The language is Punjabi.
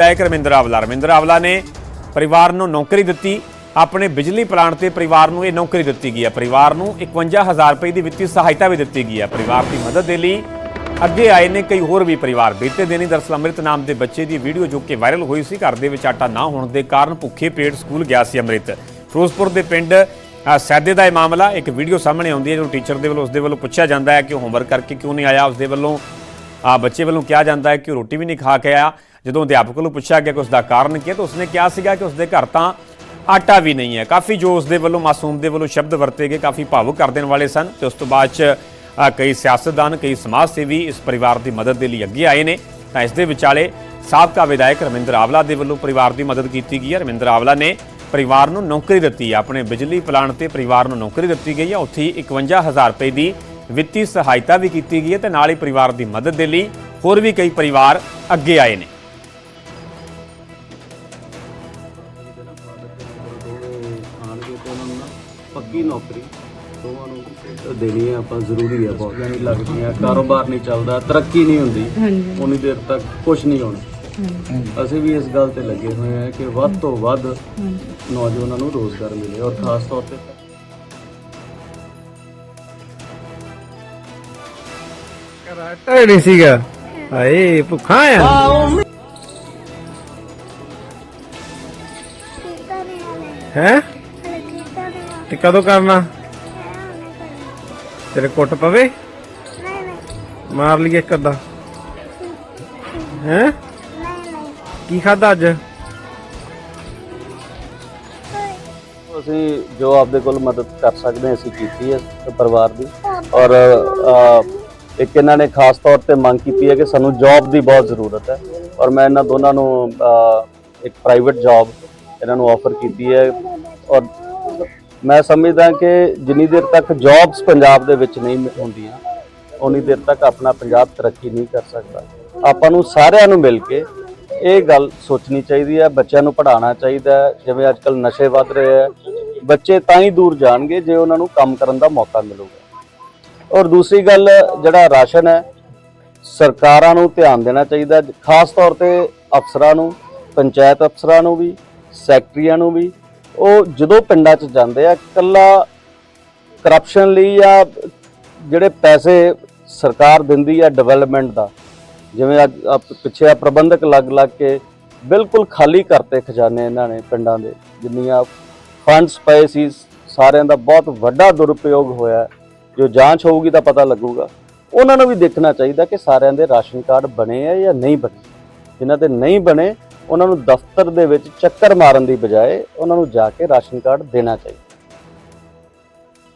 ਵਿਧਾਇਕ ਰਮਿੰਦਰ ਆਵਲਾ। ਰਮਿੰਦਰ ਆਵਲਾ ਨੇ ਪਰਿਵਾਰ ਨੂੰ ਨੌਕਰੀ ਦਿੱਤੀ। ਆਪਣੇ ਬਿਜਲੀ ਪਲਾਂਟ ਤੇ ਪਰਿਵਾਰ ਨੂੰ ਇਹ ਨੌਕਰੀ ਦਿੱਤੀ ਗਈ ਹੈ। ਪਰਿਵਾਰ ਨੂੰ 51000 ਰੁਪਏ ਦੀ ਵਿੱਤੀ ਸਹਾਇਤਾ ਵੀ ਦਿੱਤੀ ਗਈ ਹੈ। ਪਰਿਵਾਰ ਦੀ ਮਦਦ ਦੇ ਲਈ ਅੱਗੇ ਆਏ ਨੇ ਕਈ ਹੋਰ ਵੀ ਪਰਿਵਾਰ। ਬੀਤੇ ਦਿਨੀ ਦਰਅਸਲ ਅੰਮ੍ਰਿਤ ਨਾਮ ਦੇ ਬੱਚੇ ਦੀ ਵੀਡੀਓ ਜੋ ਕਿ ਵਾਇਰਲ ਹੋਈ ਸੀ, ਘਰ ਦੇ ਵਿੱਚ ਆਟਾ ਨਾ ਹੋਣ ਦੇ ਕਾਰਨ ਭੁੱਖੇ ਪੇਟ ਸਕੂਲ ਗਿਆ ਸੀ ਅੰਮ੍ਰਿਤ। ਫਿਰੋਜ਼ਪੁਰ ਦੇ ਪਿੰਡ ਸੈਦੇ ਦਾ ਇਹ ਮਾਮਲਾ ਇੱਕ ਵੀਡੀਓ ਸਾਹਮਣੇ ਆਉਂਦੀ ਹੈ ਜਦੋਂ ਟੀਚਰ ਦੇ ਵੱਲੋਂ ਉਸ ਦੇ ਵੱਲੋਂ ਪੁੱਛਿਆ ਜਾਂਦਾ ਹੈ ਕਿ ਹੋਮਵਰਕ ਕਰਕੇ ਕਿਉਂ ਨਹੀਂ ਆਇਆ। ਉਸ ਦੇ ਵੱਲੋਂ ਆ ਬੱਚੇ ਵੱਲੋਂ ਕਿਹਾ ਜਾਂਦਾ ਹੈ ਕਿ ਉਹ ਰੋਟੀ ਵੀ ਨਹੀਂ ਖਾ ਕੇ ਆਇਆ। ਜਦੋਂ ਅਧਿਆਪਕ ਨੂੰ ਪੁੱਛਿਆ ਗਿਆ ਕਿ ਉਸ ਦਾ ਕਾਰਨ ਕੀ ਹੈ, ਤਾਂ ਉਸਨੇ ਕਿਹਾ ਸੀਗਾ ਕਿ ਉਸ ਦੇ ਘਰ ਤਾਂ ਆਟਾ ਵੀ ਨਹੀਂ ਹੈ। ਕਾਫੀ ਜੋ ਉਸ ਦੇ ਵੱਲੋਂ ਮਾਸੂਮ ਦੇ ਵੱਲੋਂ ਸ਼ਬਦ ਵਰਤੇ ਗਏ, ਕਾਫੀ ਭਾਵੁਕ ਕਰ ਦੇਣ ਵਾਲੇ ਸਨ ਤੇ ਉਸ ਤੋਂ ਬਾਅਦ ਚ ਕਈ ਸਿਆਸਤਦਾਨ, ਕਈ ਸਮਾਜ ਸੇਵੀ ਇਸ ਪਰਿਵਾਰ ਦੀ ਮਦਦ ਦੇ ਲਈ ਅੱਗੇ ਆਏ ਨੇ। ਤਾਂ ਇਸ ਦੇ ਵਿਚਾਲੇ ਸਾਬਕਾ ਵਿਧਾਇਕ ਰਮਿੰਦਰ ਆਵਲਾ ਦੇ ਵੱਲੋਂ ਪਰਿਵਾਰ ਦੀ ਮਦਦ ਕੀਤੀ ਗਈ ਹੈ। ਰਮਿੰਦਰ ਆਵਲਾ ਨੇ ਪਰਿਵਾਰ ਨੂੰ ਨੌਕਰੀ ਦਿੱਤੀ ਹੈ। ਆਪਣੇ ਬਿਜਲੀ ਪਲਾਂਟ ਤੇ ਪਰਿਵਾਰ ਨੂੰ ਨੌਕਰੀ ਦਿੱਤੀ ਗਈ ਹੈ। ਉੱਥੇ ਹੀ 51000 ਰੁਪਏ ਦੀ ਵਿੱਤੀ ਸਹਾਇਤਾ ਵੀ ਕੀਤੀ ਗਈ ਹੈ ਤੇ ਨਾਲ ਹੀ ਪਰਿਵਾਰ ਦੀ ਮਦਦ ਦੇ ਲਈ ਹੋਰ ਵੀ ਕਈ ਪਰਿਵਾਰ ਅੱਗੇ ਆਏ ਨੇ। ਪੱਕੀ ਨੌਕਰੀ ਦੋਵਾਂ ਨੂੰ ਦੇਣੀ ਹੈ ਆਪਾਂ ਜ਼ਰੂਰੀ ਹੈ ਬਹੁਤ ਯਾਨੀ ਲੱਗਦੀ ਹੈ ਕਾਰੋਬਾਰ ਨਹੀਂ ਚੱਲਦਾ ਤਰੱਕੀ ਨਹੀਂ ਹੁੰਦੀ ਹਾਂਜੀ। ਉਨੀ ਦੇਰ ਤੱਕ ਕੁਝ ਨਹੀਂ ਹੋਣਾ। ਅਸੀਂ ਵੀ ਇਸ ਗੱਲ ਤੇ ਲੱਗੇ ਹੋਏ ਹਾਂ ਕਿ ਵੱਧ ਤੋਂ ਵੱਧ ਨੌਜਵਾਨਾਂ ਨੂੰ ਰੋਜ਼ਗਾਰ ਮਿਲੇ ਔਰ ਖਾਸ ਤੌਰ ਤੇ ਕਰਾਟਾ ਨਹੀਂ ਸੀਗਾ। ਹਾਏ ਭੁੱਖਾ ਆ। ਕੀਤਾ ਨਹੀਂ ਹਲੇ। ਹੈ? ਤੇ ਕਦੋਂ ਕਰਨਾ? ਤੇਰੇ ਕੁੱਟ ਪਵੇ? ਨਹੀਂ। ਨਹੀਂ ਮਾਰ ਲਈਏ ਇੱਕ ਅੱਧਾ। ਹੈ? ਕੀ ਖਾਦਾ ਅੱਜ? ਅਸੀਂ ਜੋ ਆਪਦੇ ਕੋਲ ਮਦਦ ਕਰ ਸਕਦੇ ਹਾਂ ਅਸੀਂ ਕੀਤੀ ਹੈ ਪਰਿਵਾਰ ਦੀ। ਔਰ ਇੱਕ ਇਹਨਾਂ ਨੇ ਖਾਸ ਤੌਰ ਤੇ ਮੰਗ ਕੀਤੀ ਹੈ ਕਿ ਸਾਨੂੰ ਜੌਬ ਦੀ ਬਹੁਤ ਜ਼ਰੂਰਤ ਹੈ। ਔਰ ਮੈਂ ਇਹਨਾਂ ਦੋਨਾਂ ਨੂੰ ਇੱਕ ਪ੍ਰਾਈਵੇਟ ਜੌਬ ਇਹਨਾਂ ਨੂੰ ਆਫਰ ਕੀਤੀ ਹੈ। ਔਰ ਮੈਂ ਸਮਝਦਾ ਕਿ ਜਿੰਨੀ ਦੇਰ ਤੱਕ ਜੌਬਸ ਪੰਜਾਬ ਦੇ ਵਿੱਚ ਨਹੀਂ ਹੁੰਦੀਆਂ ਉਨੀ ਦੇਰ ਤੱਕ ਆਪਣਾ ਪੰਜਾਬ ਤਰੱਕੀ ਨਹੀਂ ਕਰ ਸਕਦਾ। ਆਪਾਂ ਨੂੰ ਸਾਰਿਆਂ ਨੂੰ ਮਿਲ ਕੇ ਇਹ ਗੱਲ ਸੋਚਣੀ ਚਾਹੀਦੀ ਹੈ, ਬੱਚਿਆਂ ਨੂੰ ਪੜ੍ਹਾਉਣਾ ਚਾਹੀਦਾ ਜਿਵੇਂ ਅੱਜ ਅੱਜਕੱਲ ਨਸ਼ੇ ਵੱਧ ਰਹੇ ਹੈ। ਬੱਚੇ ਤਾਂ ਹੀ ਦੂਰ ਜਾਣਗੇ ਜੇ ਉਹਨਾਂ ਨੂੰ ਕੰਮ ਕਰਨ ਦਾ ਮੌਕਾ ਮਿਲੂਗਾ। ਔਰ ਦੂਸਰੀ ਗੱਲ, ਜਿਹੜਾ ਰਾਸ਼ਨ ਹੈ, ਸਰਕਾਰਾਂ ਨੂੰ ਧਿਆਨ ਦੇਣਾ ਚਾਹੀਦਾ ਖਾਸ ਤੌਰ ਤੇ ਅਫਸਰਾਂ ਨੂੰ, ਪੰਚਾਇਤ ਅਫਸਰਾਂ ਨੂੰ ਵੀ, ਸੈਕਟਰੀਆਂ ਨੂੰ ਵੀ। ਉਹ ਜਦੋਂ ਪਿੰਡਾਂ 'ਚ ਜਾਂਦੇ ਆ ਕੱਲਾ ਕਰਪਸ਼ਨ ਲਈ ਜਾਂ ਜਿਹੜੇ ਪੈਸੇ ਸਰਕਾਰ ਦਿੰਦੀ ਆ ਡਿਵੈਲਪਮੈਂਟ ਦਾ, ਜਿਵੇਂ ਅੱਜ ਆਹ ਪਿੱਛੇ ਆ ਪ੍ਰਬੰਧਕ ਲੱਗ ਲੱਗ ਕੇ ਬਿਲਕੁਲ ਖਾਲੀ ਕਰਤੇ ਖਜ਼ਾਨੇ ਇਹਨਾਂ ਨੇ ਪਿੰਡਾਂ ਦੇ, ਜਿੰਨੀਆਂ ਫੰਡਸ ਪਏ ਸੀ, ਸਾਰਿਆਂ ਦਾ ਬਹੁਤ ਵੱਡਾ ਦੁਰਉਪਯੋਗ ਹੋਇਆ ਜੋ ਜਾਂਚ ਹੋਊਗੀ ਤਾਂ ਪਤਾ ਲੱਗੂਗਾ। ਉਹਨਾਂ ਨੂੰ ਵੀ ਦੇਖਣਾ ਚਾਹੀਦਾ ਕਿ ਸਾਰਿਆਂ ਦੇ ਰਾਸ਼ਨ ਕਾਰਡ ਬਣੇ ਆ ਜਾਂ ਨਹੀਂ ਬਣੇ। ਜਿਨ੍ਹਾਂ ਦੇ ਨਹੀਂ ਬਣੇ ਉਹਨਾਂ ਨੂੰ ਦਫ਼ਤਰ ਦੇ ਵਿੱਚ ਚੱਕਰ ਮਾਰਨ ਦੀ ਬਜਾਏ ਉਹਨਾਂ ਨੂੰ ਜਾ ਕੇ ਰਾਸ਼ਨ ਕਾਰਡ ਦੇਣਾ ਚਾਹੀਦਾ।